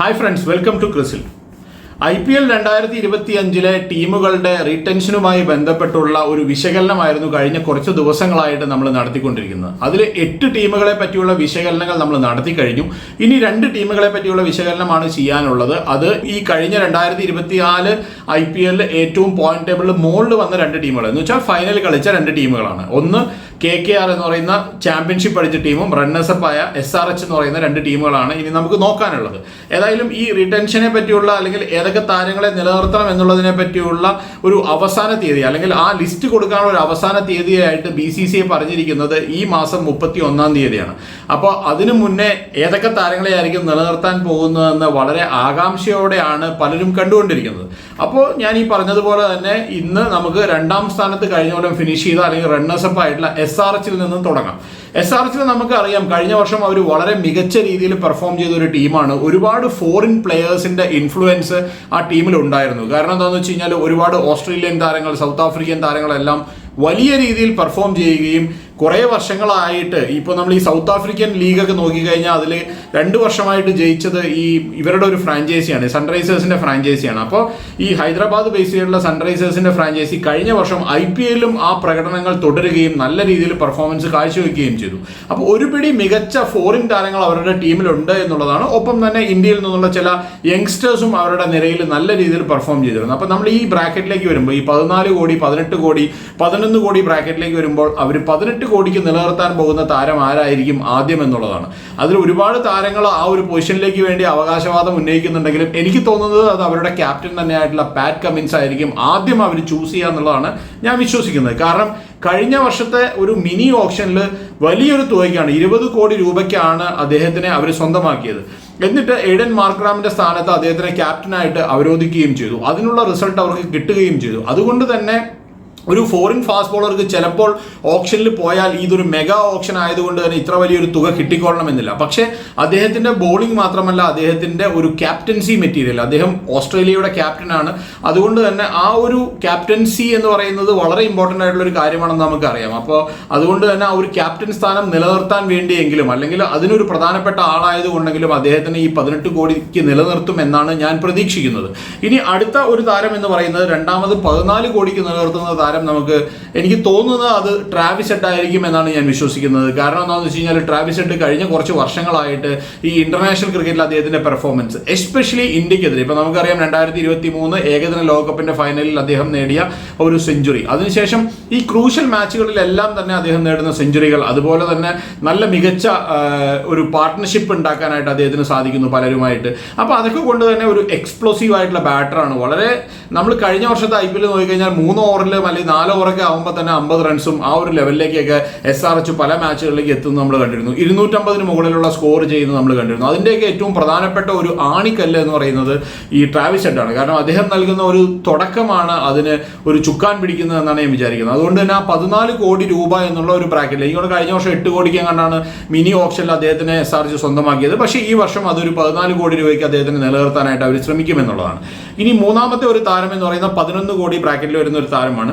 Hi friends welcome to ക്രിസിൽ I P L രണ്ടായിരത്തി ഇരുപത്തി അഞ്ചിലെ ടീമുകളുടെ റീടെൻഷനുമായി ബന്ധപ്പെട്ടുള്ള ഒരു വിശകലനമായിരുന്നു കഴിഞ്ഞ കുറച്ച് ദിവസങ്ങളായിട്ട് നമ്മൾ നടത്തിക്കൊണ്ടിരിക്കുന്നത്. അതിൽ എട്ട് ടീമുകളെ പറ്റിയുള്ള വിശകലനങ്ങൾ നമ്മൾ നടത്തി കഴിഞ്ഞു. ഇനി രണ്ട് ടീമുകളെ പറ്റിയുള്ള വിശകലനമാണ് ചെയ്യാനുള്ളത്. അത് ഈ കഴിഞ്ഞ രണ്ടായിരത്തി ഇരുപത്തിനാല് ഐ പി എല്ലിൽ ഏറ്റവും പോയിന്റ് ടേബിളിൽ മുകളിൽ വന്ന രണ്ട് ടീമുകൾ. എന്ന് വെച്ചാൽ ഫൈനൽ കളിച്ച രണ്ട് ടീമുകളാണ്. ഒന്ന് കെ കെ ആർ എന്ന് പറയുന്ന ചാമ്പ്യൻഷിപ്പ് അടിച്ച ടീമും റണ്ണേഴ്സപ്പ് ആയ എസ് ആർ എച്ച് എന്ന് പറയുന്ന രണ്ട് ടീമുകളാണ് ഇനി നമുക്ക് നോക്കാനുള്ളത്. ഏതായാലും ഈ റിട്ടൻഷനെ പറ്റിയുള്ള അല്ലെങ്കിൽ ഏതൊക്കെ താരങ്ങളെ നിലനിർത്തണം എന്നുള്ളതിനെ പറ്റിയുള്ള ഒരു അവസാന തീയതി അല്ലെങ്കിൽ ആ ലിസ്റ്റ് കൊടുക്കാനുള്ള ഒരു അവസാന തീയതിയായിട്ട് ബി സി സി ഐ പറഞ്ഞിരിക്കുന്നത് ഈ മാസം മുപ്പത്തി ഒന്നാം തീയതിയാണ്. അപ്പോൾ അതിനു മുന്നേ ഏതൊക്കെ താരങ്ങളെ ആയിരിക്കും നിലനിർത്താൻ പോകുന്നതെന്ന് വളരെ ആകാംക്ഷയോടെയാണ് പലരും കണ്ടുകൊണ്ടിരിക്കുന്നത്. അപ്പോൾ ഞാൻ ഈ പറഞ്ഞതുപോലെ തന്നെ ഇന്ന് നമുക്ക് രണ്ടാം സ്ഥാനത്ത് കഴിഞ്ഞ ഫിനിഷ് ചെയ്ത അല്ലെങ്കിൽ റണ്ണേഴ്സപ്പ് ആയിട്ടുള്ള എസ് ആർ എച്ചിൽ നിന്നും തുടങ്ങാം. എസ് ആർ എച്ചിൽ നമുക്കറിയാം. കഴിഞ്ഞ വർഷം അവർ വളരെ മികച്ച രീതിയിൽ പെർഫോം ചെയ്ത ഒരു ടീമാണ്. ഒരുപാട് ഫോറിൻ പ്ലെയേഴ്സിന്റെ ഇൻഫ്ലുവൻസ് ആ ടീമിൽ ഉണ്ടായിരുന്നു. കാരണം എന്താണെന്ന് വെച്ച് കഴിഞ്ഞാൽ ഒരുപാട് ഓസ്ട്രേലിയൻ താരങ്ങൾ സൗത്ത് ആഫ്രിക്കൻ താരങ്ങളെല്ലാം വലിയ രീതിയിൽ പെർഫോം ചെയ്യുകയും കുറേ വർഷങ്ങളായിട്ട് ഇപ്പോൾ നമ്മൾ ഈ സൗത്ത് ആഫ്രിക്കൻ ലീഗൊക്കെ നോക്കിക്കഴിഞ്ഞാൽ അതിൽ രണ്ട് വർഷമായിട്ട് ജയിച്ചത് ഈ ഇവരുടെ ഒരു ഫ്രാഞ്ചൈസിയാണ്. സൺറൈസേഴ്സിന്റെ ഫ്രാഞ്ചൈസിയാണ്. അപ്പോൾ ഈ ഹൈദരാബാദ് ബേസ് ചെയ്തിട്ടുള്ള സൺറൈസേഴ്സിന്റെ ഫ്രാഞ്ചൈസി കഴിഞ്ഞ വർഷം ഐ പി എല്ലിലും ആ പ്രകടനങ്ങൾ തുടരുകയും നല്ല രീതിയിൽ പെർഫോമൻസ് കാഴ്ചവെക്കുകയും ചെയ്തു. അപ്പോൾ ഒരു പിടി മികച്ച ഫോറിൻ താരങ്ങൾ അവരുടെ ടീമിലുണ്ട് എന്നുള്ളതാണ്. ഒപ്പം തന്നെ ഇന്ത്യയിൽ നിന്നുള്ള ചില യങ്സ്റ്റേഴ്സും അവരുടെ നിരയിൽ നല്ല രീതിയിൽ പെർഫോം ചെയ്തിരുന്നു. അപ്പോൾ നമ്മൾ ഈ ബ്രാക്കറ്റിലേക്ക് വരുമ്പോൾ ഈ പതിനാല് കോടി പതിനെട്ട് കോടി പതിനൊന്ന് കോടി ബ്രാക്കറ്റിലേക്ക് വരുമ്പോൾ അവർ പതിനെട്ട് കോടിക്ക് നിലനിർത്താൻ പോകുന്ന താരം ആരായിരിക്കും ആദ്യം എന്നുള്ളതാണ്. അതിൽ ഒരുപാട് താരങ്ങൾ ആ ഒരു പൊസിഷനിലേക്ക് വേണ്ടി അവകാശവാദം ഉന്നയിക്കുന്നുണ്ടെങ്കിലും എനിക്ക് തോന്നുന്നത് അത് അവരുടെ ക്യാപ്റ്റൻ തന്നെയായിട്ടുള്ള പാറ്റ് കമ്മിൻസ് ആയിരിക്കും ആദ്യം അവർ ചൂസ് ചെയ്യുക എന്നുള്ളതാണ് ഞാൻ വിശ്വസിക്കുന്നത്. കാരണം കഴിഞ്ഞ വർഷത്തെ ഒരു മിനി ഓപ്ഷനിൽ വലിയൊരു തുകയ്ക്കാണ് ഇരുപത് കോടി രൂപയ്ക്കാണ് അദ്ദേഹത്തിനെ അവർ സ്വന്തമാക്കിയത്. എന്നിട്ട് എഡൻ മാർക്രാമിന്റെ സ്ഥാനത്ത് അദ്ദേഹത്തിനെ ക്യാപ്റ്റനായിട്ട് അവരോധിക്കുകയും ചെയ്തു. അതിനുള്ള റിസൾട്ട് അവർക്ക് കിട്ടുകയും ചെയ്തു. അതുകൊണ്ട് തന്നെ ഒരു ഫോറിൻ ഫാസ്റ്റ് ബോളർക്ക് ചിലപ്പോൾ ഓപ്ഷനിൽ പോയാൽ ഇതൊരു മെഗാ ഓപ്ഷൻ ആയതുകൊണ്ട് തന്നെ ഇത്ര വലിയൊരു തുക കിട്ടിക്കൊള്ളണമെന്നില്ല. പക്ഷേ അദ്ദേഹത്തിന്റെ ബോളിംഗ് മാത്രമല്ല അദ്ദേഹത്തിന്റെ ഒരു ക്യാപ്റ്റൻസി മെറ്റീരിയൽ അദ്ദേഹം ഓസ്ട്രേലിയയുടെ ക്യാപ്റ്റനാണ് അതുകൊണ്ട് തന്നെ ആ ഒരു ക്യാപ്റ്റൻസി എന്ന് പറയുന്നത് വളരെ ഇമ്പോർട്ടന്റ് ആയിട്ടുള്ള ഒരു കാര്യമാണെന്ന് നമുക്കറിയാം. അപ്പോൾ അതുകൊണ്ട് തന്നെ ആ ഒരു ക്യാപ്റ്റൻ സ്ഥാനം നിലനിർത്താൻ വേണ്ടിയെങ്കിലും അല്ലെങ്കിൽ അതിനൊരു പ്രധാനപ്പെട്ട ആളായതുകൊണ്ടെങ്കിലും അദ്ദേഹത്തിന് ഈ പതിനെട്ട് കോടിക്ക് നിലനിർത്തും എന്നാണ് ഞാൻ പ്രതീക്ഷിക്കുന്നത്. ഇനി അടുത്ത ഒരു താരം എന്ന് പറയുന്നത് രണ്ടാമത് പതിനാല് കോടിക്ക് നിലനിർത്തുന്ന താരം നമുക്ക് എനിക്ക് തോന്നുന്നത് അത് ട്രാവിസ് ആയിരിക്കും എന്നാണ് ഞാൻ വിശ്വസിക്കുന്നത്. കാരണം എന്താണെന്ന് വെച്ച് കഴിഞ്ഞാൽ ട്രാവിസ് ഹെഡ് കഴിഞ്ഞ കുറച്ച് വർഷങ്ങളായിട്ട് ഈ ഇന്റർനാഷണൽ ക്രിക്കറ്റിൽ അദ്ദേഹത്തിന്റെ പെർഫോമൻസ് എസ്പെഷ്യലി ഇന്ത്യക്കെതിരെ. ഇപ്പൊ നമുക്കറിയാം രണ്ടായിരത്തി ഇരുപത്തി മൂന്ന് ഏകദിന ലോകകപ്പിന്റെ ഫൈനലിൽ അദ്ദേഹം നേടിയ ഒരു സെഞ്ചുറി അതിനുശേഷം ഈ ക്രൂഷ്യൽ മാച്ചുകളിലെല്ലാം തന്നെ അദ്ദേഹം നേടുന്ന സെഞ്ചുറികൾ അതുപോലെ തന്നെ നല്ല മികച്ച ഒരു പാർട്ട്ണർഷിപ്പ് ഉണ്ടാക്കാനായിട്ട് അദ്ദേഹത്തിന് സാധിക്കുന്നു പലരുമായിട്ട്. അപ്പോൾ അതൊക്കെ കൊണ്ട് തന്നെ ഒരു എക്സ്പ്ലോസീവ് ആയിട്ടുള്ള ബാറ്ററാണ് വളരെ നമ്മൾ കഴിഞ്ഞ വർഷത്തെ ഐ പി എൽ നോക്കിക്കഴിഞ്ഞാൽ മൂന്ന് ഓവറിൽ അല്ലെങ്കിൽ നാല് ഓവറൊക്കെ ആകുമ്പോൾ തന്നെ അമ്പത് റൺസും ആ ഒരു ലെവലിലേക്കൊക്കെ എസ് ആർ എച്ച് പല മാച്ചുകളിലേക്ക് എത്തുന്നത് നമ്മൾ കണ്ടിരുന്നു. ഇരുന്നൂറ്റമ്പതിന് മുകളിലുള്ള സ്കോർ ചെയ്യുന്നത് നമ്മൾ കണ്ടിരുന്നു. അതിന്റെയൊക്കെ ഏറ്റവും പ്രധാനപ്പെട്ട ഒരു ആണിക്കല്ല് എന്ന് പറയുന്നത് ഈ ട്രാവിസ് ഹെഡാണ് കാരണം അദ്ദേഹം നൽകുന്ന ഒരു തുടക്കമാണ് അതിന് ഒരു ചുക്കാൻ പിടിക്കുന്നതെന്നാണ് ഞാൻ വിചാരിക്കുന്നത്. അതുകൊണ്ട് തന്നെ ആ പതിനാല് കോടി രൂപ എന്നുള്ള ഒരു ബ്രാക്കറ്റിൽ എനിക്കോട് കഴിഞ്ഞ വർഷം എട്ട് കോടിക്ക് കണ്ടാണ് മിനി ഓപ്ഷനിൽ അദ്ദേഹത്തിനെ എസ് ആർ എച്ച് സ്വന്തമാക്കിയത്. പക്ഷേ ഈ വർഷം അതൊരു പതിനാല് കോടി രൂപയ്ക്ക് അദ്ദേഹത്തിന് നിലനിർത്താനായിട്ട് അവർ ശ്രമിക്കുമെന്നുള്ളതാണ്. ഇനി മൂന്നാമത്തെ ഒരു താരം എന്ന് പറയുന്ന പതിനൊന്ന് കോടി ബ്രാക്കറ്റിൽ വരുന്ന ഒരു താരമാണ്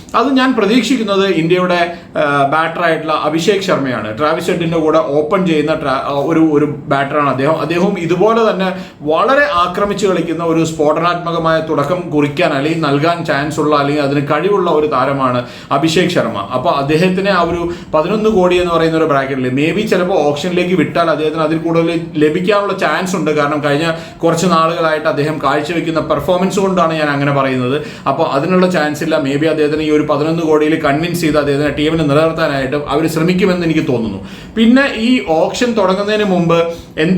അത് ഞാൻ പ്രതീക്ഷിക്കുന്നത് ഇന്ത്യയുടെ ബാറ്ററായിട്ടുള്ള അഭിഷേക് ശർമ്മയാണ്. ട്രാവിസ് ഷെഡിന്റെ കൂടെ ഓപ്പൺ ചെയ്യുന്ന ഒരു ഒരു ബാറ്ററാണ് അദ്ദേഹം. അദ്ദേഹവും ഇതുപോലെ തന്നെ വളരെ ആക്രമിച്ച് കളിക്കുന്ന ഒരു സ്ഫോടനാത്മകമായ തുടക്കം കുറിക്കാൻ അല്ലെങ്കിൽ നൽകാൻ ചാൻസ് ഉള്ള അല്ലെങ്കിൽ അതിന് കഴിവുള്ള ഒരു താരമാണ് അഭിഷേക് ശർമ്മ. അപ്പോൾ അദ്ദേഹത്തിന് ആ ഒരു പതിനൊന്ന് കോടി എന്ന് പറയുന്ന ഒരു ബ്രാക്കറ്റിൽ മേ ബി ചിലപ്പോൾ ഓപ്ഷനിലേക്ക് വിട്ടാൽ അദ്ദേഹത്തിന് അതിൽ കൂടുതൽ ലഭിക്കാനുള്ള ചാൻസ് ഉണ്ട്. കാരണം കഴിഞ്ഞ കുറച്ച് നാളുകളായിട്ട് അദ്ദേഹം കാഴ്ചവെക്കുന്ന പെർഫോമൻസ് കൊണ്ടാണ് ഞാൻ അങ്ങനെ പറയുന്നത്. അപ്പോൾ അതിനുള്ള ചാൻസ് ഇല്ല. മേ ബി അദ്ദേഹത്തിന് ഈ പതിനൊന്ന് കോടിയിൽ കൺവിൻസ് ചെയ്ത് അദ്ദേഹത്തിന് ടീമിനെ നിലനിർത്താനായിട്ട് അവർ ശ്രമിക്കുമെന്ന് എനിക്ക് തോന്നുന്നു. പിന്നെ ഈ ഓപ്ഷൻ തുടങ്ങുന്നതിന് മുമ്പ്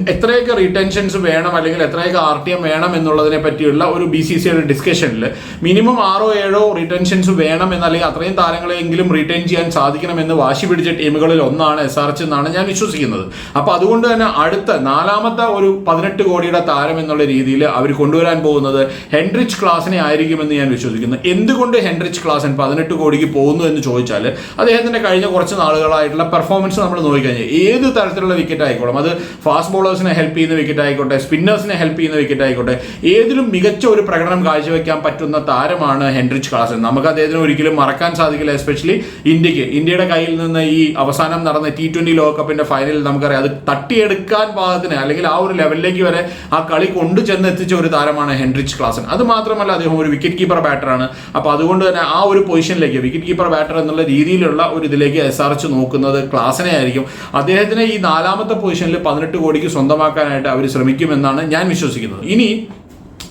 എത്രയൊക്കെ റീടെൻഷൻസ് വേണം അല്ലെങ്കിൽ എത്രയൊക്കെ ആർ ടി എം വേണം എന്നുള്ളതിനെ പറ്റിയുള്ള ഒരു ബി സി സിയുടെ ഡിസ്കഷനിൽ മിനിമം ആറോ ഏഴോ റിട്ടൻഷൻസ് വേണം എന്നല്ലെങ്കിൽ അത്രയും താരങ്ങളെങ്കിലും റിട്ടേൺ ചെയ്യാൻ സാധിക്കണമെന്ന് വാശി പിടിച്ച ടീമുകളിൽ ഒന്നാണ് എസ് ആർ എച്ച് എന്നാണ് ഞാൻ വിശ്വസിക്കുന്നത്. അപ്പോൾ അതുകൊണ്ട് തന്നെ അടുത്ത നാലാമത്തെ ഒരു പതിനെട്ട് കോടിയുടെ താരം എന്നുള്ള രീതിയിൽ അവർ കൊണ്ടുവരാൻ പോകുന്നത് ഹെൻറിച്ച് ക്ലാസിനെ ആയിരിക്കുമെന്ന് ഞാൻ വിശ്വസിക്കുന്നു. എന്തുകൊണ്ട് ഹെൻറിച്ച് ക്ലാസൻ? പതിനെട്ട് കോടിക്ക് പോകുന്നു എന്ന് ചോദിച്ചാൽ അദ്ദേഹത്തിന്റെ കഴിഞ്ഞ കുറച്ച് നാളുകളായിട്ടുള്ള പെർഫോമൻസ് നമ്മൾ നോക്കിക്കഴിഞ്ഞാൽ ഏത് തരത്തിലുള്ള വിക്കറ്റ് ആയിക്കോളും? അത് ഫാസ്റ്റ് ബോളേഴ്സിനെ ഹെൽപ്പ് ചെയ്യുന്ന വിക്കറ്റ് ആയിക്കോട്ടെ സ്പിന്നേഴ്സിനെ ഹെൽപ്പ് ചെയ്യുന്ന വിക്കറ്റ് ആയിക്കോട്ടെ ഏതിലും മികച്ച ഒരു പ്രകടനം കാഴ്ചവെക്കാൻ പറ്റുന്ന താരമാണ് ഹെൻറിച്ച് ക്ലാസൻ നമുക്ക് അദ്ദേഹത്തിന് ഒരിക്കലും മറക്കാൻ സാധിക്കില്ല എസ്പെഷ്യലി ഇന്ത്യയ്ക്ക്. ഇന്ത്യയുടെ കയ്യിൽ നിന്ന് ഈ അവസാനം നടന്ന ടി ട്വന്റി ലോകകപ്പിന്റെ ഫൈനലിൽ നമുക്കറിയാം അത് തട്ടിയെടുക്കാൻ പാകത്തിന് അല്ലെങ്കിൽ ആ ഒരു ലെവലിലേക്ക് വരെ ആ കളി കൊണ്ടു ചെന്ന് എത്തിച്ച ഒരു താരമാണ് ഹെൻറിച്ച് ക്ലാസൻ അത് മാത്രമല്ല അദ്ദേഹം ഒരു വിക്കറ്റ് കീപ്പർ ബാറ്ററാണ് അപ്പോൾ അതുകൊണ്ട് തന്നെ ആ ഒരു പൊസിഷനിലേക്ക് വിക്കറ്റ് കീപ്പർ ബാറ്റർ എന്നുള്ള രീതിയിലുള്ള ഒരു ഇതിലേക്ക് എസ് ആർ എച്ച് നോക്കുന്നത് ക്ലാസിനെ ആയിരിക്കും. അദ്ദേഹത്തിന് ഈ നാലാമത്തെ പൊസിഷനിൽ പതിനെട്ട് കോടിക്ക് സ്വന്തമാക്കാനായിട്ട് അവർ ശ്രമിക്കുമെന്നാണ് ഞാൻ വിശ്വസിക്കുന്നത്. ഇനി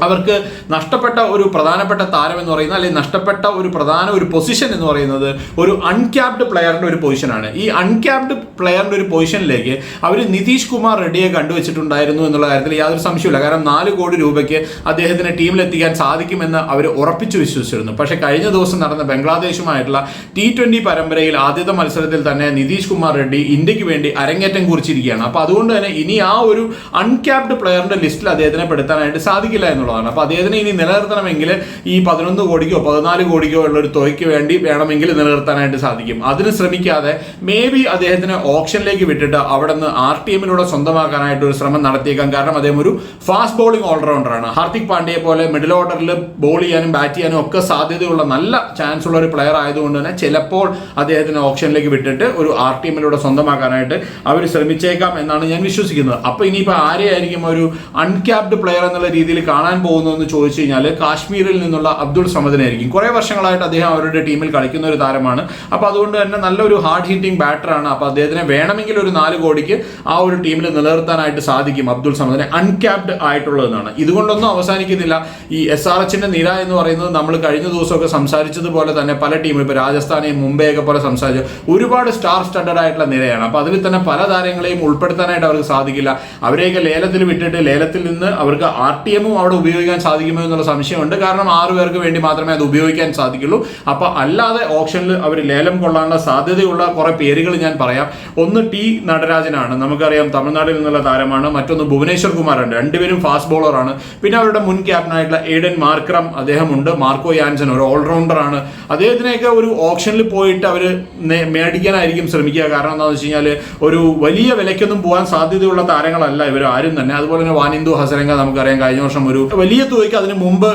അവർക്ക് നഷ്ടപ്പെട്ട ഒരു പ്രധാനപ്പെട്ട താരം എന്ന് പറയുന്നത് അല്ലെങ്കിൽ നഷ്ടപ്പെട്ട ഒരു പ്രധാന ഒരു പൊസിഷൻ എന്ന് പറയുന്നത് ഒരു അൺക്യാപ്ഡ് പ്ലെയറിന്റെ ഒരു പൊസിഷനാണ് ഈ അൺക്യാപ്ഡ് പ്ലെയറിന്റെ ഒരു പൊസിഷനിലേക്ക് അവർ നിതീഷ് കുമാർ റെഡ്ഡിയെ കണ്ടുവച്ചിട്ടുണ്ടായിരുന്നു എന്നുള്ള കാര്യത്തിൽ യാതൊരു സംശയമില്ല കാരണം നാല് കോടി രൂപയ്ക്ക് അദ്ദേഹത്തിന് ടീമിലെത്തിക്കാൻ സാധിക്കുമെന്ന് അവർ ഉറപ്പിച്ചു വിശ്വസിച്ചിരുന്നു. പക്ഷേ കഴിഞ്ഞ ദിവസം നടന്ന ബംഗ്ലാദേശുമായിട്ടുള്ള ടി ട്വന്റി പരമ്പരയിൽ ആദ്യത്തെ മത്സരത്തിൽ തന്നെ നിതീഷ് കുമാർ റെഡ്ഡി ഇന്ത്യയ്ക്ക് വേണ്ടി അരങ്ങേറ്റം കുറിച്ചിരിക്കുകയാണ്. അപ്പോൾ അതുകൊണ്ട് തന്നെ ഇനി ആ ഒരു അൺക്യാപ്ഡ് പ്ലെയറിന്റെ ലിസ്റ്റിൽ അദ്ദേഹത്തിനെ പെടുത്താനായിട്ട് സാധിക്കില്ല എന്നുള്ളതാണ് അപ്പോൾ അദ്ദേഹത്തിനെ ഇനി നിലനിർത്തണമെങ്കിൽ ഈ പതിനൊന്ന് കോടിക്കോ പതിനാല് കോടിക്കോ ഉള്ള ഒരു തുകയ്ക്ക് വേണ്ടി വേണമെങ്കിൽ നിലനിർത്താനായിട്ട് സാധിക്കും. അതിന് ശ്രമിക്കാതെ മേ ബി അദ്ദേഹത്തിന് ഓപ്ഷനിലേക്ക് വിട്ടിട്ട് അവിടെ നിന്ന് ആർ ടി എമ്മിലൂടെ സ്വന്തമാക്കാനായിട്ട് ഒരു ശ്രമം നടത്തിയേക്കാം. കാരണം അദ്ദേഹം ഒരു ഫാസ്റ്റ് ബോളിംഗ് ഓൾറൗണ്ടറാണ് ഹാർദിക് പാണ്ഡ്യയെ പോലെ മിഡിൽ ഓർഡറിൽ ബോൾ ചെയ്യാനും ബാറ്റ് ചെയ്യാനും ഒക്കെ സാധ്യതയുള്ള നല്ല ചാൻസ് ഉള്ള ഒരു പ്ലെയർ ആയതുകൊണ്ട് തന്നെ ചിലപ്പോൾ അദ്ദേഹത്തിന് ഓപ്ഷനിലേക്ക് വിട്ടിട്ട് ഒരു ആർ ടി എമ്മിലൂടെ സ്വന്തമാക്കാനായിട്ട് അവർ ശ്രമിച്ചേക്കാം എന്നാണ് ഞാൻ വിശ്വസിക്കുന്നത്. അപ്പോൾ ഇനിയിപ്പോൾ ആരെയായിരിക്കും ഒരു അൺക്യാപ്ഡ് പ്ലെയർ എന്നുള്ള രീതിയിൽ കാണാൻ പോകുന്നു എന്ന് ചോദിച്ചു കഴിഞ്ഞാൽ കാശ്മീരിൽ നിന്നുള്ള അബ്ദുൾ സമദിനായിരിക്കും. കുറേ വർഷങ്ങളായിട്ട് അദ്ദേഹം അവരുടെ ടീമിൽ കളിക്കുന്ന ഒരു താരമാണ്. അപ്പോൾ അതുകൊണ്ട് തന്നെ നല്ലൊരു ഹാർഡ് ഹിറ്റിംഗ് ബാറ്ററാണ്. അപ്പോൾ അദ്ദേഹത്തിനെ വേണമെങ്കിൽ ഒരു നാല് കോടിക്ക് ആ ഒരു ടീമിൽ നിലനിർത്താനായിട്ട് സാധിക്കും അബ്ദുൾ സമദിനെ. അൺക്യാപ്ഡ് ആയിട്ടുള്ളതെന്നാണ്. ഇതുകൊണ്ടൊന്നും അവസാനിക്കുന്നില്ല. ഈ എസ് ആർ എച്ചിന്റെ നിര എന്ന് പറയുന്നത് നമ്മൾ കഴിഞ്ഞ ദിവസമൊക്കെ സംസാരിച്ചതുപോലെ തന്നെ പല ടീമും ഇപ്പോൾ രാജസ്ഥാനെയും മുംബൈയൊക്കെ പോലെ സംസാരിച്ചു ഒരുപാട് സ്റ്റാർ സ്റ്റഡഡ് ആയിട്ടുള്ള നിരയാണ്. അപ്പോൾ അതിൽ തന്നെ പല താരങ്ങളെയും ഉൾപ്പെടുത്താനായിട്ട് അവർക്ക് സാധിക്കില്ല. അവരെയൊക്കെ ലേലത്തിൽ വിട്ടിട്ട് ലേലത്തിൽ നിന്ന് അവർക്ക് ആർ ടി എമ്മും അവിടെ ഉപയോഗിക്കാൻ സാധിക്കുമോ എന്നുള്ള സംശയമുണ്ട്. കാരണം ആറു പേർക്ക് വേണ്ടി മാത്രമേ അത് ഉപയോഗിക്കാൻ സാധിക്കുള്ളൂ. അപ്പോൾ അല്ലാതെ ഓപ്ഷനിൽ അവർ ലേലം കൊള്ളാനുള്ള സാധ്യതയുള്ള കുറേ പേരുകൾ ഞാൻ പറയാം. ഒന്ന് ടി നടരാജനാണ്. നമുക്കറിയാം തമിഴ്നാട്ടിൽ നിന്നുള്ള താരമാണ്. മറ്റൊന്ന് ഭുവനേശ്വർ കുമാറുണ്ട്. രണ്ടുപേരും ഫാസ്റ്റ് ബോളറാണ് പിന്നെ അവരുടെ മുൻ ക്യാപ്റ്റനായിട്ടുള്ള എയ്ഡൻ മാർക്രം അദ്ദേഹമുണ്ട്. മാർക്കോ യാൻസൺ ഒരു ഓൾറൗണ്ടർ ആണ്. അദ്ദേഹത്തിനെയൊക്കെ ഒരു ഓപ്ഷനിൽ പോയിട്ട് അവർ മേടിക്കാനായിരിക്കും ശ്രമിക്കുക. കാരണം എന്താണെന്ന് വെച്ച് കഴിഞ്ഞാൽ ഒരു വലിയ വിലയ്ക്കൊന്നും പോകാൻ സാധ്യതയുള്ള താരങ്ങളല്ല ഇവർ ആരും തന്നെ. അതുപോലെ തന്നെ വാനിന്ദു ഹസരംഗ നമുക്കറിയാം. കഴിഞ്ഞ വർഷം ഒരു വലിയ തുകയ്ക്ക് അതിന് മുമ്പ്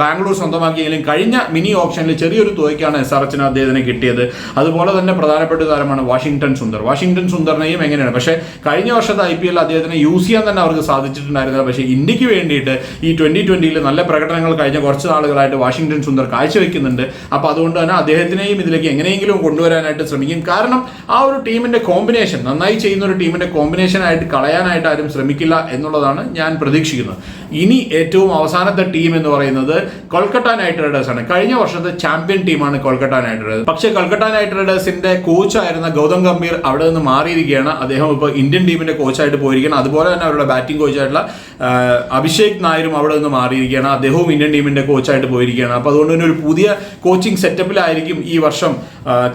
ബാംഗ്ലൂർ സ്വന്തമാക്കിയെങ്കിലും കഴിഞ്ഞ മിനി ഓപ്ഷനിൽ ചെറിയൊരു തുകയ്ക്കാണ് എസ് ആർ എച്ചിന് അദ്ദേഹത്തിന് കിട്ടിയത്. അതുപോലെ തന്നെ പ്രധാനപ്പെട്ട താരമാണ് വാഷിംഗ്ടൺ സുന്ദർ. വാഷിംഗ്ടൺ സുന്ദറിനെയും എങ്ങനെയാണ്? പക്ഷേ കഴിഞ്ഞ വർഷത്തെ ഐ പി എൽ അദ്ദേഹത്തിന് യൂസ് ചെയ്യാൻ തന്നെ അവർക്ക് സാധിച്ചിട്ടുണ്ടായിരുന്നില്ല. പക്ഷേ ഇന്ത്യയ്ക്ക് വേണ്ടിയിട്ട് ഈ ട്വന്റി ട്വന്റിയിൽ നല്ല പ്രകടനങ്ങൾ കഴിഞ്ഞ കുറച്ച് നാളുകളായിട്ട് വാഷിംഗ്ടൺ സുന്ദർ കാഴ്ചവെക്കുന്നുണ്ട്. അപ്പോൾ അതുകൊണ്ട് തന്നെ അദ്ദേഹത്തിനെയും ഇതിലേക്ക് എങ്ങനെയെങ്കിലും കൊണ്ടുവരാനായിട്ട് ശ്രമിക്കും. കാരണം ആ ഒരു ടീമിന്റെ കോമ്പിനേഷൻ നന്നായി ചെയ്യുന്ന ഒരു ടീമിന്റെ കോമ്പിനേഷൻ ആയിട്ട് കളയാനായിട്ട് ആരും ശ്രമിക്കില്ല എന്നുള്ളതാണ് ഞാൻ പ്രതീക്ഷിക്കുന്നത്. ഇനി ഏറ്റവും അവസാനത്തെ ടീം എന്ന് പറയുന്നത് കൊൽക്കത്ത നൈറ്റ് റൈഡേഴ്സ് ആണ്. കഴിഞ്ഞ വർഷത്തെ ചാമ്പ്യൻ ടീമാണ് കൊൽക്കത്ത നൈറ്റ് റൈഡേഴ്സ്. പക്ഷേ കൊൽക്കത്ത നൈറ്റ് റൈഡേഴ്സിന്റെ കോച്ചായിരുന്ന ഗൗതം ഗംഭീർ അവിടെ നിന്ന് മാറിയിരിക്കുകയാണ്. അദ്ദേഹം ഇപ്പോൾ ഇന്ത്യൻ ടീമിന്റെ കോച്ചായിട്ട് പോയിരിക്കുകയാണ്. അതുപോലെ തന്നെ അവരുടെ ബാറ്റിംഗ് കോച്ചായിട്ടുള്ള അഭിഷേക് നായരും അവിടെ നിന്ന് മാറിയിരിക്കുകയാണ്. അദ്ദേഹവും ഇന്ത്യൻ ടീമിന്റെ കോച്ചായിട്ട് പോയിരിക്കുകയാണ്. അപ്പോൾ അതുകൊണ്ട് തന്നെ ഒരു പുതിയ കോച്ചിങ് സെറ്റപ്പിലായിരിക്കും ഈ വർഷം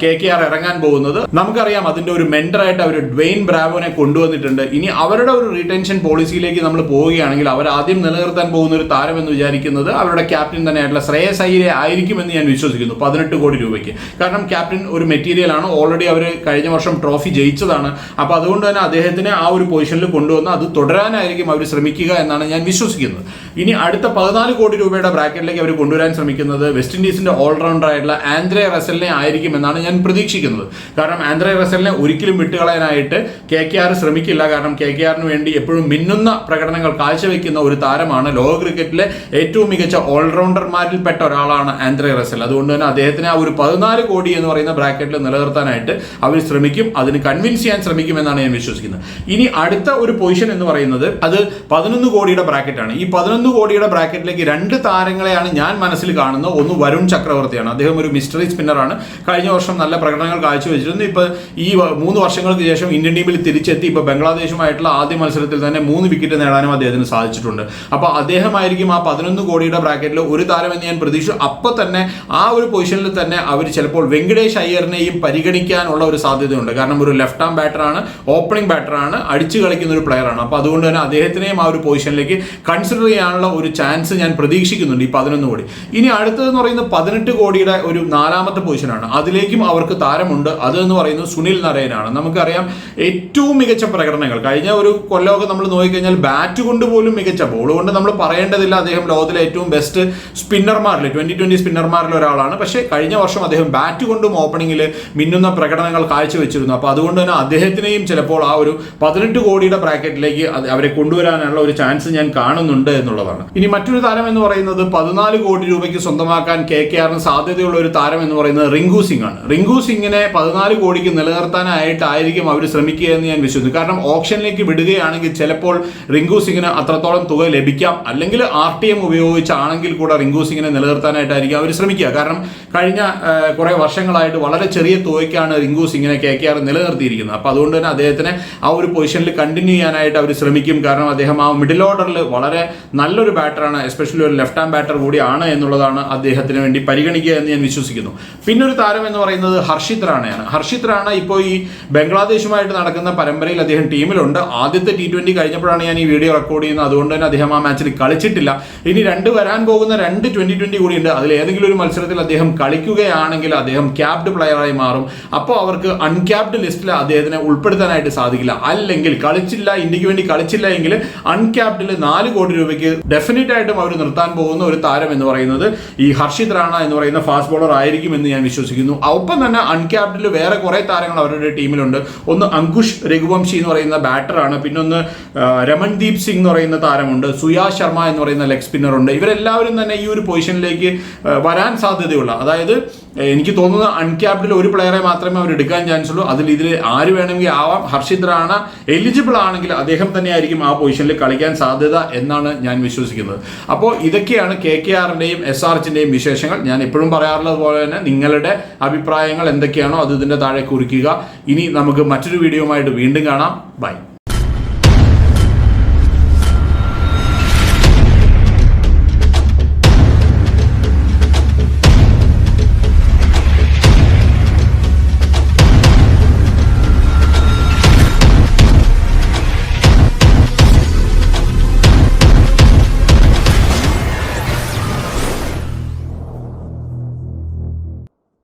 കെ കെ ആർ ഇറങ്ങാൻ പോകുന്നത്. നമുക്കറിയാം അതിന്റെ ഒരു മെന്ററായിട്ട് അവർ ഡ്വെയിൻ ബ്രാവോനെ കൊണ്ടുവന്നിട്ടുണ്ട്. ഇനി അവരുടെ ഒരു റീടെൻഷൻ പോളിസിയിലേക്ക് നമ്മൾ പോവുകയാണെങ്കിൽ അവർ ആദ്യം നിലനിർത്താൻ പോകുന്ന ഒരു താരം എന്ന് വിചാരിക്കുന്നത് അവരുടെ ക്യാപ്റ്റൻ തന്നെയായിട്ടുള്ള ശ്രേയസ് അയ്യരെ ആയിരിക്കുമെന്ന് ഞാൻ വിശ്വസിക്കുന്നു പതിനെട്ട് കോടി രൂപയ്ക്ക്. കാരണം ക്യാപ്റ്റൻ ഒരു മെറ്റീരിയൽ ആണ് ഓൾറെഡി അവർ കഴിഞ്ഞ വർഷം ട്രോഫി ജയിച്ചതാണ്. അപ്പോൾ അതുകൊണ്ട് തന്നെ അദ്ദേഹത്തിനെ ആ ഒരു പൊസിഷനിൽ കൊണ്ടുവന്ന് അത് തുടരാനായിരിക്കും അവർ ശ്രമിക്കുക എന്നാണ് ഞാൻ വിശ്വസിക്കുന്നത്. ഇനി അടുത്ത പതിനാല് കോടി രൂപയുടെ ബ്രാക്കറ്റിലേക്ക് അവർ കൊണ്ടുവരാൻ ശ്രമിക്കുന്നത് വെസ്റ്റ് ഇൻഡീസിന്റെ ഓൾറൗണ്ടർ ആയിട്ടുള്ള ആൻഡ്രെ റസലിനെ ആയിരിക്കും എന്നാണ് ഞാൻ പ്രതീക്ഷിക്കുന്നത്. കാരണം ആൻഡ്രെ റസലിനെ ഒരിക്കലും വിട്ടുകളയാനായിട്ട് കെ കെ ആർ ശ്രമിക്കില്ല. കാരണം കെ കെ ആറിന് വേണ്ടി എപ്പോഴും മിന്നുന്ന പ്രകടനങ്ങൾ കാഴ്ചവെക്കുന്ന ഒരു താരമാണ്. ലോക ക്രിക്കറ്റിലെ ഏറ്റവും മികച്ച ഓൾറൗണ്ടർമാരിൽപ്പെട്ട ഒരാളാണ് ആൻഡ്രെ റസൽ. അതുകൊണ്ട് തന്നെ അദ്ദേഹത്തിന് ആ ഒരു പതിനാല് കോടി എന്ന് പറയുന്ന ബ്രാക്കറ്റിൽ നിലനിർത്താനായിട്ട് അവർ ശ്രമിക്കും. അതിന് കൺവിൻസ് ചെയ്യാൻ ശ്രമിക്കുമെന്നാണ് ഞാൻ വിശ്വസിക്കുന്നത്. ഇനി അടുത്ത ഒരു പൊസിഷൻ എന്ന് പറയുന്നത് അത് പതിനൊന്ന് കോടിയുടെ ബ്രാക്കറ്റാണ് ഈ പതിനൊന്ന് കോടിയുടെ ബ്രാക്കറ്റിലേക്ക് രണ്ട് താരങ്ങളെയാണ് ഞാൻ മനസ്സിൽ കാണുന്നത്. ഒന്ന് വരുൺ ചക്രവർത്തിയാണ്. അദ്ദേഹം ഒരു മിസ്റ്ററി സ്പിന്നറാണ് കഴിഞ്ഞ വർഷം നല്ല പ്രകടനങ്ങൾ കാഴ്ചവെച്ചിരുന്നു. ഇപ്പൊ ഈ മൂന്ന് വർഷങ്ങൾക്ക് ശേഷം ഇന്ത്യൻ ടീമിൽ തിരിച്ചെത്തി. ഇപ്പൊ ബംഗ്ലാദേശുമായിട്ടുള്ള ആദ്യ മത്സരത്തിൽ തന്നെ മൂന്ന് വിക്കറ്റ് നേടാനും അദ്ദേഹത്തിന് സാധിച്ചിട്ടുണ്ട്. അപ്പൊ അദ്ദേഹമായിരിക്കും ആ പതിനൊന്ന് കോടിയുടെ ബ്രാക്കറ്റിൽ ഒരു താരം എന്ന് ഞാൻ പ്രതീക്ഷിച്ചു. അപ്പോൾ തന്നെ ആ ഒരു പൊസിഷനിൽ തന്നെ അവർ ചിലപ്പോൾ വെങ്കടേഷ് അയ്യറിനെയും പരിഗണിക്കാനുള്ള ഒരു സാധ്യതയുണ്ട്. കാരണം ഒരു ലെഫ്റ്റ് ആം ബാറ്ററാണ് ഓപ്പണിംഗ് ബാറ്ററാണ് അടിച്ചു കളിക്കുന്ന ഒരു പ്ലെയറാണ് അപ്പോൾ അതുകൊണ്ട് തന്നെ അദ്ദേഹത്തിനെയും ആ ഒരു പൊസിഷനിലേക്ക് കൺസിഡർ ചെയ്യാനുള്ള ഒരു ചാൻസ് ഞാൻ പ്രതീക്ഷിക്കുന്നുണ്ട് ഈ പതിനൊന്ന് കോടി. ഇനി അടുത്തത് എന്ന് പറയുന്നത് പതിനെട്ട് കോടിയുടെ ഒരു നാലാമത്തെ പൊസിഷനാണ് അതിലേക്കും അവർക്ക് താരമുണ്ട്. അത് എന്ന് പറയുന്നത് സുനിൽ നരയനാണ് നമുക്കറിയാം ഏറ്റവും മികച്ച പ്രകടനങ്ങൾ. കഴിഞ്ഞ ഒരു കൊല്ലമൊക്കെ നമ്മൾ നോക്കിക്കഴിഞ്ഞാൽ ബാറ്റ് കൊണ്ട് പോലും മികച്ച ബോൾ കൊണ്ട് നമ്മൾ പറയേണ്ടതില്ല അദ്ദേഹം ലോകത്തിലെ ഏറ്റവും ബെസ്റ്റ് സ്പിന്നർമാരിൽ ട്വന്റി ട്വന്റി സ്പിന്നർമാരിൽ ഒരാളാണ്. പക്ഷേ കഴിഞ്ഞ വർഷം അദ്ദേഹം ബാറ്റ് കൊണ്ടും ഓപ്പണിങ്ങിൽ മിന്നുന്ന പ്രകടനങ്ങൾ കാഴ്ചവെച്ചിരുന്നു. അപ്പോൾ അതുകൊണ്ട് തന്നെ അദ്ദേഹത്തിനെയും ചിലപ്പോൾ ആ ഒരു പതിനെട്ട് കോടിയുടെ ബ്രാക്കറ്റിലേക്ക് അവരെ കൊണ്ടുവരാനുള്ള ഒരു ചാൻസ് ഞാൻ കാണുന്നുണ്ട് എന്നുള്ളതാണ്. ഇനി മറ്റൊരു താരം എന്ന് പറയുന്നത് പതിനാല് കോടി രൂപയ്ക്ക് സ്വന്തമാക്കാൻ കെ കെ ആറിന് സാധ്യതയുള്ള ഒരു താരം എന്ന് പറയുന്നത് റിങ്കു സിംഗ് ആണ് റിങ്കു സിംഗിനെ പതിനാല് കോടിക്ക് നിലനിർത്താനായിട്ടായിരിക്കും അവർ ശ്രമിക്കുക എന്ന് ഞാൻ വിശ്വസിക്കുന്നു. കാരണം ഓപ്ഷനിലേക്ക് വിടുകയാണെങ്കിൽ ചിലപ്പോൾ റിങ്കു സിംഗിന് അത്രത്തോളം തുക ലഭിക്കാം. അല്ലെങ്കിൽ ആർ ടി എം ഉപയോഗിച്ചാണെങ്കിൽ കൂടെ റിങ്കു സിംഗിനെ നിലനിർത്താനായിട്ടായിരിക്കും അവർ ശ്രമിക്കുക. കാരണം കഴിഞ്ഞ കുറെ വർഷങ്ങളായിട്ട് വളരെ ചെറിയ തുകയ്ക്കാണ് റിങ്കു സിംഗിനെ കെ കെ ആർ നിലനിർത്തിയിരിക്കുന്നത്. അപ്പോൾ അതുകൊണ്ട് തന്നെ അദ്ദേഹത്തിനെ ആ ഒരു പൊസിഷനിൽ കണ്ടിന്യൂ ചെയ്യാനായിട്ട് അവർ ശ്രമിക്കും. കാരണം അദ്ദേഹം ആ മിഡിൽ ഓർഡറിൽ വളരെ നല്ലൊരു ബാറ്ററാണ് എസ്പെഷ്യലി ഒരു ലെഫ്റ്റ് ഹാൻഡ് ബാറ്റർ കൂടിയാണ് എന്നുള്ളതാണ് അദ്ദേഹത്തിന് വേണ്ടി പരിഗണിക്കുക എന്ന് ഞാൻ വിശ്വസിക്കുന്നു. പിന്നെ ഒരു താരം എന്ന് പറയുന്നത് ഹർഷിത് റാണയാണ്. ഹർഷിത് റാണ ഇപ്പോൾ ഈ ബംഗ്ലാദേശുമായിട്ട് നടക്കുന്ന പരമ്പരയിൽ അദ്ദേഹം ടീമിലുണ്ട് ആദ്യത്തെ ടി ട്വന്റി കഴിഞ്ഞപ്പോഴാണ് ഞാൻ ഈ വീഡിയോ റെക്കോർഡ് ചെയ്യുന്നത്. അതുകൊണ്ട് തന്നെ അദ്ദേഹം ആ മാച്ചിൽ കളിച്ചിട്ടില്ല. ഇനി രണ്ട് വരാൻ പോകുന്ന രണ്ട് ട്വന്റി ട്വന്റി കൂടിയുണ്ട് അതിൽ ഏതെങ്കിലും ഒരു മത്സരത്തിൽ അദ്ദേഹം കളിക്കുകയാണെങ്കിൽ അദ്ദേഹം ക്യാപ്ഡ് പ്ലെയറായി മാറും. അപ്പോൾ അവർക്ക് അൺക്യാപ്ഡ് ലിസ്റ്റിൽ അദ്ദേഹത്തിനെ ഉൾപ്പെടുത്താനായിട്ട് സാധിക്കില്ല. അല്ലെങ്കിൽ കളിച്ചില്ല ഇന്ത്യയ്ക്ക് വേണ്ടി കളിച്ചില്ല എങ്കിൽ അൺക്യാപ്ഡിൽ നാല് കോടി രൂപയ്ക്ക് ഡെഫിനറ്റ് ആയിട്ടും അവർ നിർത്താൻ പോകുന്ന ഒരു താരം എന്ന് പറയുന്നത് ഈ ഹർഷിത് റാണ എന്ന് പറയുന്ന ഫാസ്റ്റ് ബോളർ ആയിരിക്കും എന്ന് ഞാൻ വിശ്വസിക്കുന്നു. ഒപ്പം തന്നെ അൺക്യാപ്ഡിൽ വേറെ കുറേ താരങ്ങൾ അവരുടെ ടീമിലുണ്ട്. ഒന്ന് അങ്കുഷ് രഘുവംശി എന്ന് പറയുന്ന ബാറ്ററാണ് പിന്നെ ഒന്ന് രമൺദീപ് സിംഗ് എന്ന് പറയുന്ന താരമുണ്ട്. സുയാ ശർമ്മ എന്ന് പറയുന്ന ലെഗ് സ്പിന്നർ ഉണ്ട്. ഇവരെല്ലാവരും തന്നെ ഈ ഒരു പൊസിഷനിലേക്ക് വരാൻ സാധ്യതയുള്ള അതായത് എനിക്ക് തോന്നുന്നത് അൺക്യാപ്ഡിൽ ഒരു പ്ലെയറെ മാത്രമേ അവർ എടുക്കാൻ ചാൻസ് ഉള്ളൂ. അതിൽ ഇതിൽ ആര് വേണമെങ്കിൽ ആവാം. ഹർഷിത് റാണ എലിജിബിൾ ആണെങ്കിൽ അദ്ദേഹം തന്നെയായിരിക്കും ആ പൊസിഷനിൽ കളിക്കാൻ സാധ്യത എന്നാണ് ഞാൻ വിശ്വസിക്കുന്നത്. അപ്പോൾ ഇതൊക്കെയാണ് കെ കെ ആറിന്റെയും എസ് ആർ എച്ചിന്റെയും വിശേഷങ്ങൾ. ഞാൻ എപ്പോഴും പറയാറുള്ളത് പോലെ തന്നെ നിങ്ങളുടെ അഭിപ്രായങ്ങൾ എന്തൊക്കെയാണോ അത് ഇതിന്റെ താഴെ കുറിക്കുക. ഇനി നമുക്ക് മറ്റൊരു വീഡിയോയുമായിട്ട് വീണ്ടും കാണാം. ബൈ